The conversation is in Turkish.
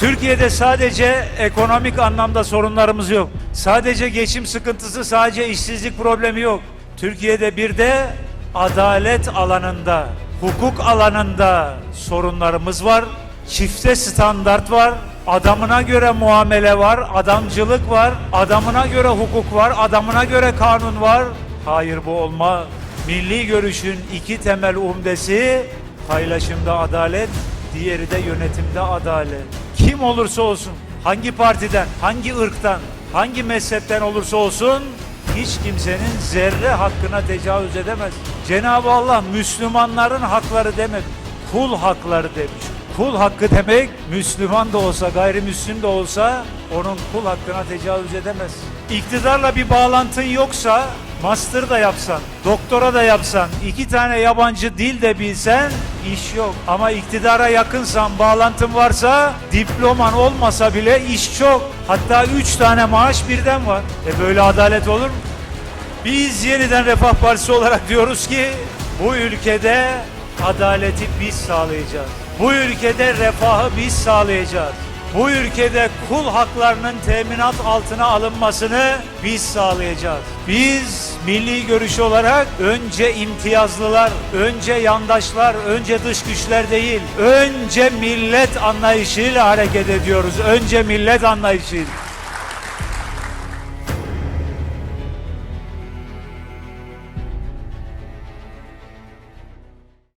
Türkiye'de sadece ekonomik anlamda sorunlarımız yok. Sadece geçim sıkıntısı, sadece işsizlik problemi yok. Türkiye'de bir de adalet alanında, hukuk alanında sorunlarımız var. Çifte standart var. Adamına göre muamele var, adamcılık var, adamına göre hukuk var, adamına göre kanun var. Hayır bu olmaz. Milli görüşün iki temel umdesi paylaşımda adalet, diğeri de yönetimde adalet. Kim olursa olsun, hangi partiden, hangi ırktan, hangi mezhepten olursa olsun hiç kimsenin zerre hakkına tecavüz edemez. Cenab-ı Allah Müslümanların hakları demedi, kul hakları demiş. Kul hakkı demek Müslüman da olsa gayrimüslim de olsa onun kul hakkına tecavüz edemez. İktidarla bir bağlantın yoksa master da yapsan, doktora da yapsan, iki tane yabancı dil de bilsen iş yok. Ama iktidara yakınsan, bağlantın varsa, diploman olmasa bile iş çok. Hatta üç tane maaş birden var. E böyle adalet olur mu? Biz yeniden Refah Partisi olarak diyoruz ki bu ülkede adaleti biz sağlayacağız. Bu ülkede refahı biz sağlayacağız. Bu ülkede kul haklarının teminat altına alınmasını biz sağlayacağız. Biz milli görüş olarak önce imtiyazlılar, önce yandaşlar, önce dış güçler değil, önce millet anlayışıyla hareket ediyoruz. Önce millet anlayışıyla.